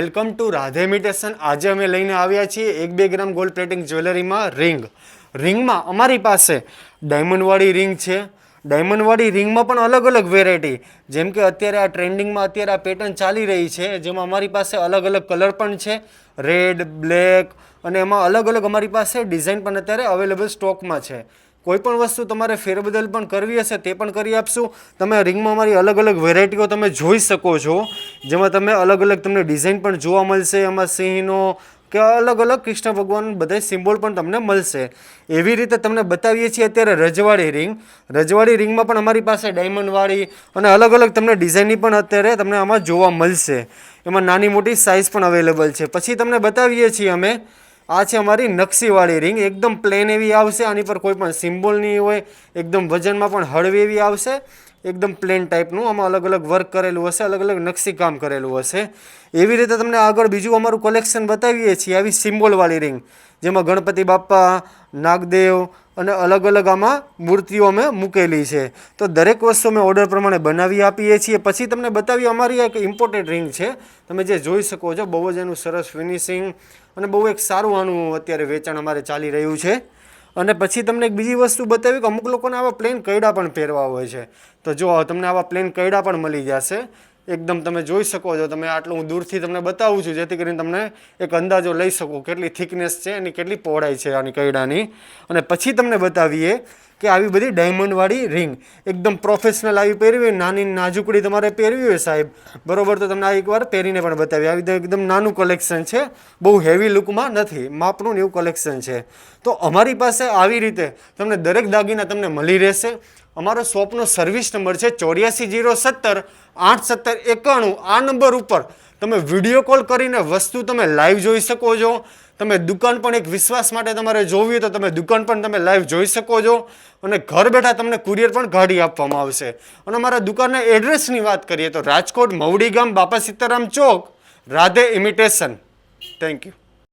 Welcome to Radhe imitation આજે અમે લઈને આવ્યા છીએ એક બે ગ્રામ ગોલ્ડ પ્લેટિંગ જ્વેલરીમાં રિંગ રિંગમાં અમારી પાસે ડાયમંડવાળી રિંગ છે. ડાયમંડવાળી રિંગમાં પણ અલગ અલગ વેરાયટી જેમ કે અત્યારે આ ટ્રેન્ડિંગમાં અત્યારે આ પેટર્ન ચાલી રહી છે, જેમાં અમારી પાસે અલગ અલગ કલર પણ છે. રેડ બ્લેક અને એમાં અલગ અલગ અમારી પાસે ડિઝાઇન પણ અત્યારે અવેલેબલ સ્ટોકમાં છે. કોઈ પણ વસ્તુ તમારે ફેરબદલ પણ કરવી હશે તે પણ કરી આપશું. તમે રિંગમાં અમારી અલગ અલગ વેરાયટીઓ તમે જોઈ શકો છો. જેમાં તમે અલગ અલગ તમને ડિઝાઇન પણ જોવા મળશે, એમાં સિંહનો કે અલગ અલગ કૃષ્ણ ભગવાન બધા સિમ્બોલ પણ તમને મળશે. એવી રીતે તમને બતાવીએ છીએ અત્યારે રજવાડી રિંગ રજવાડી રિંગમાં પણ અમારી પાસે ડાયમંડવાળી અને અલગ અલગ તમને ડિઝાઇનની પણ અત્યારે તમને આમાં જોવા મળશે. એમાં નાની મોટી સાઇઝ પણ અવેલેબલ છે. પછી તમને બતાવીએ છીએ અમે આ છે અમારી નકશીવાળી રિંગ એકદમ પ્લેન એવી આવશે. આની પર કોઈ પણ સિમ્બોલ નહીં હોય. એકદમ વજનમાં પણ હળવી એવી આવશે. એકદમ પ્લેન ટાઈપનું આમાં અલગ અલગ વર્ક કરેલું હશે. અલગ અલગ નકશી કામ કરેલું હશે. એવી રીતે તમને આગળ બીજું અમારું કલેક્શન બતાવીએ છીએ. આવી સિમ્બોલવાળી રિંગ જેમાં ગણપતિ બાપ્પા, નાગદેવ અને અલગ અલગ આમાં મૂર્તિઓ અમે મૂકેલી છે. તો દરેક વસ્તુ અમે ઓર્ડર પ્રમાણે બનાવી આપીએ છીએ. પછી તમને બતાવી અમારી એક ઇમ્પોર્ટેડ રિંગ છે. તમે જે જોઈ શકો છો, બહુ જ એનું સરસ ફિનિશિંગ અને બહુ એક સારું આનું અત્યારે વેચાણ અમારે ચાલી રહ્યું છે. અને પછી તમને એક બીજી વસ્તુ બતાવી કે અમુક લોકોને આવા પ્લેન કૈડા પણ પહેરવા હોય છે. તો જો, તમને આવા પ્લેન કૈડા પણ મળી જશે. એકદમ તમે જોઈ શકો છો, તમે આટલું હું દૂરથી તમને બતાવું છું, જેથી કરીને તમને એક અંદાજો લઈ શકો કેટલી થિકનેસ છે એની કેટલી પહોળાઈ છે આની કૈડાની. અને પછી તમને બતાવીએ કે આવી બધી ડાયમંડવાળી રિંગ એકદમ પ્રોફેશનલ આવી પહેરવી હોય, નાની નાજુકડી તમારે પહેરવી હોય સાહેબ. બરોબર, તો તમને આ એકવાર પહેરીને પણ બતાવી. આવી એકદમ નાનું કલેક્શન છે. બહુ હેવી લુકમાં નથી, માપનું એવું કલેક્શન છે. તો અમારી પાસે આવી રીતે તમને દરેક દાગીના તમને મળી રહેશે. અમારો શોપનો સર્વિસ નંબર છે ચોર્યાસી જીરો સત્તર આઠ સત્તર એકાણું. આ નંબર ઉપર તમે વીડિયો કોલ કરીને વસ્તુ તમે લાઈવ જોઈ શકો છો. તમે દુકાન પણ એક વિશ્વાસ માટે તમારે જોવી હોય તો તમે દુકાન પણ તમે લાઈવ જોઈ શકો છો અને ઘર બેઠા તમને કુરિયર પણ કાઢી આપવામાં આવશે. અને અમારા દુકાનના એડ્રેસની વાત કરીએ તો રાજકોટ મવડી ગામ Bapa Sitaram Chowk, Radhe imitation thank you